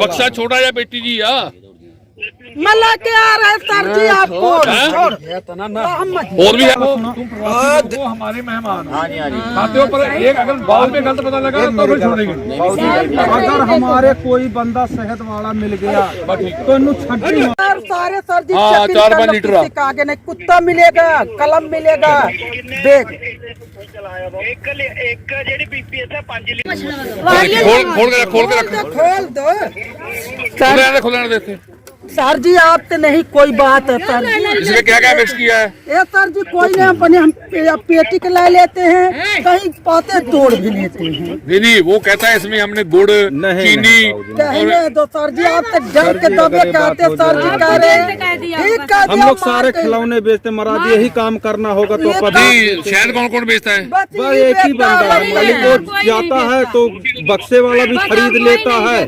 ਬਕਸਾ ਛੋਟਾ ਜਿਹਾ ਬੇਟੀ ਜੀ ਆ। मला के आ रहा है सर जी आपको और भी है वो हमारे मेहमान हाँ जी हाँ जी खाते हो पर एक अगर बाद में गलत पता लगा तो फिर छोड़ेंगे अगर हमारे कोई बंदा सेहत वाला मिल गया तो इन्हें छड्डी सर सारे सर जी हाँ, चेकिंग चार कर पाँच लो, लीटर आ। किसी का आगे नहीं कुत्ता मिलेगा कलम मिलेगा देख ਇੱਕ ਲੀ- ਇੱਕ ਜਿਹੜੀ ਪੀਪੀਐਸ ਹੈ 5 ਲੀਟਰ खोल खोल के रख खोल के रख तो खोल दो खुले रहने खुले रहने देते सर जी आपसे नहीं कोई बात है सर जी। क्या क्या मिक्स किया है? ये सर जी कोई नहीं अपने हम पेटी के ला लेते हैं कहीं पाते तोड़ भी लेते हैं। नहीं नहीं वो कहता है इसमें हमने गुड़ चीनी कहने दो सर जी आप तक जंग के दबे कहते सर जी कह रहे हैं। कह हम लोग सारे खिलौने बेचते महाराज यही काम करना होगा तो कभी जी कौन कौन बेचता है? बस एक ही बंदा है। है। वो जाता है तो बक्से वाला भी खरीद लेता है।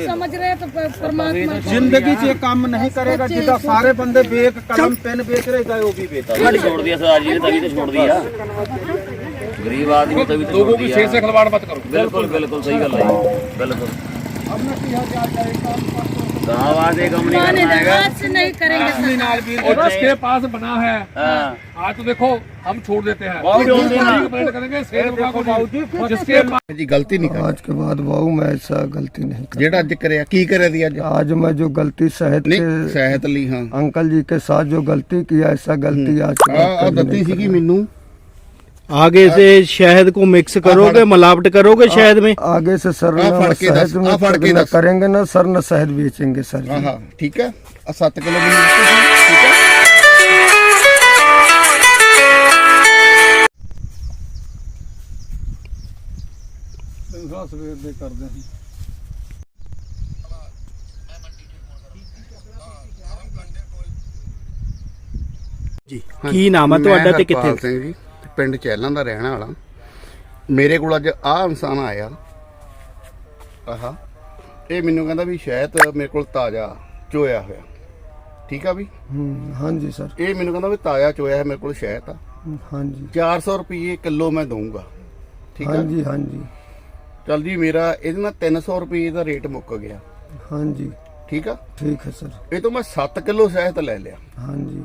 समझ रहे हैं तो परमात्मा ज़िंदगी ਜੇ ਕੰਮ ਨਹੀਂ ਕਰੇਗਾ ਜਿੱਦਾਂ ਸਾਰੇ ਬੰਦੇ ਵੇਖ ਕਲਮ ਪੈਨ ਵੇਚ ਰਹੇ ਗਏ ਉਹ ਵੀ ਵੇਚ ਸਾਡੀ ਛੋੜ ਦਿਆ ਸਰਦਾਰ ਜੀ ਨੇ ਤਵੀ ਤੇ ਛੋੜ ਗਰੀਬ ਆਦਮੀ ਤਵੀ ਤੇ ਲੋਗੋ ਕੀ ਸ਼ੇਰ ਸੇ ਮਤ ਕਰੋ। ਬਿਲਕੁਲ ਬਿਲਕੁਲ ਸਹੀ ਗੱਲ ਹੈ ਬਿਲਕੁਲ। आज गलती नहीं आज के बाद मैं ऐसा गलती नहीं जेड़ा की कर आज? मैं जो गलती सहित सहित ली हाँ। अंकल जी के साथ जो गलती किया ऐसा गलती आज गलती मेनू आगे से शहद को मिक्स करोगे मिलावट करोगे शहद में करेंगे। आगे से सर आ, न फड़ के दस, शहद आ, फड़ में के न दस। करेंगे ना सर न शहद बेचेंगे सर ਹਾਂ जी ਹਾਂ ਠੀਕ ਹੈ ਆ 7 ਕਿਲੋ ਮੈਨੂੰ ਦਿੱਤੀ ਸੀ ਠੀਕ ਹੈ सवेर दे कर दें ਕੀ ਨਾਮ ਹੈ ਤੁਹਾਡਾ ਤੇ ਹਰਪਾਲ ਕਿੱਥੇ? ਸਿੰਘ ਜੀ ਪਿੰਡ ਚੈਲਾਂ ਦਾ ਰਹਿਣ ਵਾਲਾ। ਮੇਰੇ ਕੋਲ ਅੱਜ ਆਹ ਇਨਸਾਨ ਆਇਆ। ਆਹਾ। ਇਹ ਮੈਨੂੰ ਕਹਿੰਦਾ ਵੀ ਸ਼ਾਇਦ ਮੇਰੇ ਕੋਲ ਤਾਜ਼ਾ ਚੋਇਆ ਹੋਇਆ। ਠੀਕ ਆ ਵੀ? ਹਾਂਜੀ ਸਰ। ਇਹ ਮੈਨੂੰ ਕਹਿੰਦਾ ਵੀ ਤਾਜ਼ਾ ਚੋਇਆ ਹੈ ਮੇਰੇ ਕੋਲ ਸ਼ਾਇਦ ਆ। ਹਾਂਜੀ। 400 ਰੁਪਏ ਕਿਲੋ ਮੈਂ ਦਊਂਗਾ। ਠੀਕ ਆ? ਹਾਂਜੀ ਹਾਂਜੀ। ਚਲ ਜੀ ਮੇਰਾ ਇਹਦੇ ਨਾਲ 300 ਰੁਪਏ ਦਾ ਰੇਟ ਮੁੱਕ ਗਿਆ। ਹਾਂਜੀ। ਠੀਕ ਆ? ਠੀਕ ਹੈ ਸਰ। ਇਹ ਤੋਂ ਮੈਂ 7 ਕਿਲੋ ਸ਼ਹਿਦ ਲੈ ਲਿਆ। ਹਾਂਜੀ।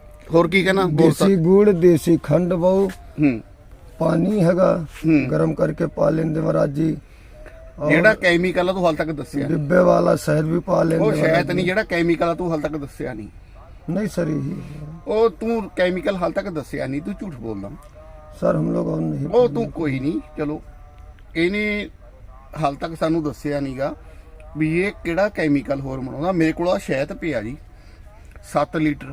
ਹੋਰ ਕੀ ਕਹਿੰਦਾ ਬੋਲ देसी गुड़ देसी खंड बहु ਹੂੰ पानी हैगा हम्म। गरम करके पा लेंगे महाराज जी ਜਿਹੜਾ ਕੈਮੀਕਲ ਆ ਤੂੰ ਹਾਲ ਤੱਕ ਦੱਸਿਆ ਨੀ। डिब्बे वाला शहद भी पा लेंगे ਉਹ महाराज ਸ਼ਹਿਦ जी। ਨਹੀਂ ਜਿਹੜਾ ਕੈਮੀਕਲ ਆ ਤੂੰ ਹਾਲ ਤੱਕ ਦੱਸਿਆ ਨਹੀਂ नहीं सर यही है। ਉਹ ਤੂੰ ਕੈਮੀਕਲ ਹਾਲ ਤੱਕ ਦੱਸਿਆ ਨਹੀਂ ਤੂੰ ਝੂਠ ਬੋਲਦਾ सर हम लोग और नहीं ਉਹ ਤੂੰ ਕੋਈ ਨਹੀਂ ਚਲੋ ਇਹਨੇ ਹਾਲ ਤੱਕ ਸਾਨੂੰ ਦੱਸਿਆ ਨਹੀਂਗਾ ਵੀ ਇਹ ਕਿਹੜਾ ਕੈਮੀਕਲ ਹੋਰ ਬਣਾਉਂਦਾ ਮੇਰੇ ਕੋਲ ਆ ਸ਼ਹਿਦ ਪਿਆ ਜੀ 7 ਲੀਟਰ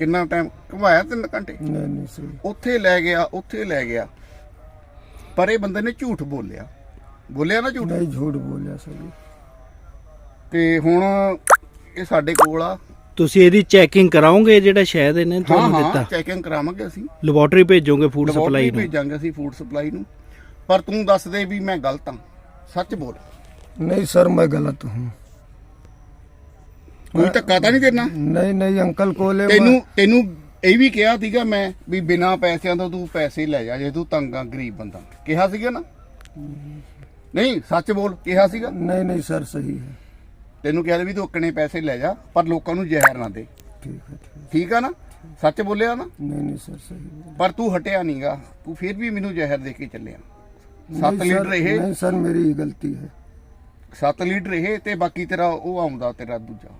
ਕਿੰਨਾ ਟਾਈਮ ਘੁਮਾਇਆ 3 ਘੰਟੇ? ਨਹੀਂ ਨਹੀਂ ਸਹੀ। ਉੱਥੇ ਲੈ ਗਿਆ ਉੱਥੇ ਲੈ ਗਿਆ। ਪਰ ਇਹ ਬੰਦੇ ਨੇ ਝੂਠ ਬੋਲਿਆ। ਬੋਲਿਆ ਨਾ ਝੂਠ? ਨਹੀਂ ਝੂਠ ਬੋਲਿਆ ਸਹੀ ਤੇ ਹੁਣ ਇਹ ਸਾਡੇ ਕੋਲ ਆ। ਤੁਸੀਂ ਇਹਦੀ ਚੈਕਿੰਗ ਕਰਾਓਗੇ ਜਿਹੜਾ ਸ਼ਾਇਦ ਇਹਨੇ ਤੁਹਾਨੂੰ ਦਿੱਤਾ? ਚੈਕਿੰਗ ਕਰਾਵਾਂਗੇ ਅਸੀਂ। ਲੈਬੋਰਟਰੀ ਭੇਜੋਗੇ ਫੂਡ ਸਪਲਾਈ ਨੂੰ? ਭੇਜਾਂਗੇ ਅਸੀਂ ਫੂਡ ਸਪਲਾਈ ਨੂੰ। ਪਰ ਤੂੰ ਦੱਸ ਦੇ ਵੀ ਮੈਂ ਗਲਤ ਹਾਂ। ਸੱਚ ਬੋਲ। ਨਹੀਂ ਸਰ ਮੈਂ ਗਲਤ ਹਾਂ। ਕੋਈ ਧੱਕਾ ਤਾਂ ਨਹੀਂ ਦੇਣਾ ਨਹੀਂ ਨਹੀਂ ਅੰਕਲ ਕੋਲੇ ਤੈਨੂੰ ਤੈਨੂੰ ਇਹ ਵੀ ਕਿਹਾ ਸੀਗਾ ਮੈਂ ਵੀ ਬਿਨਾ ਪੈਸਿਆਂ ਤੋਂ ਤੂੰ ਪੈਸੇ ਲੈ ਜਾ ਜੇ ਤੂੰ ਤੰਗ ਆ ਗਰੀਬ ਬੰਦਾ। ਕਿਹਾ ਸੀਗਾ ਨਾ? ਨਹੀਂ ਸੱਚ ਬੋਲ ਕਿਹਾ ਸੀਗਾ? ਨਹੀਂ ਨਹੀਂ ਸਰ ਸਹੀ ਹੈ। ਤੈਨੂੰ ਕਿਹਾ ਵੀ ਤੂੰ ਪੈਸੇ ਲੈ ਜਾ ਪਰ ਲੋਕਾਂ ਨੂੰ ਜ਼ਹਿਰ ਨਾ ਦੇ। ਠੀਕ ਹੈ ਠੀਕ ਆ ਨਾ? ਸੱਚ ਬੋਲਿਆ ਨਾ? ਨਹੀਂ ਨਹੀਂ ਸਰ ਸਹੀ ਪਰ ਤੂੰ ਹਟਿਆ ਨਹੀਂਗਾ ਤੂੰ ਫਿਰ ਵੀ ਮੈਨੂੰ ਜ਼ਹਿਰ ਦੇ ਕੇ ਚੱਲਿਆ। 7 ਲੀਟਰ ਇਹ ਨਹੀਂ ਸਰ ਮੇਰੀ ਗਲਤੀ ਹੈ। 7 ਲੀਟਰ ਇਹ ਤੇ ਬਾਕੀ ਤੇਰਾ ਉਹ ਆਉਂਦਾ ਤੇਰਾ ਦੂਜਾ।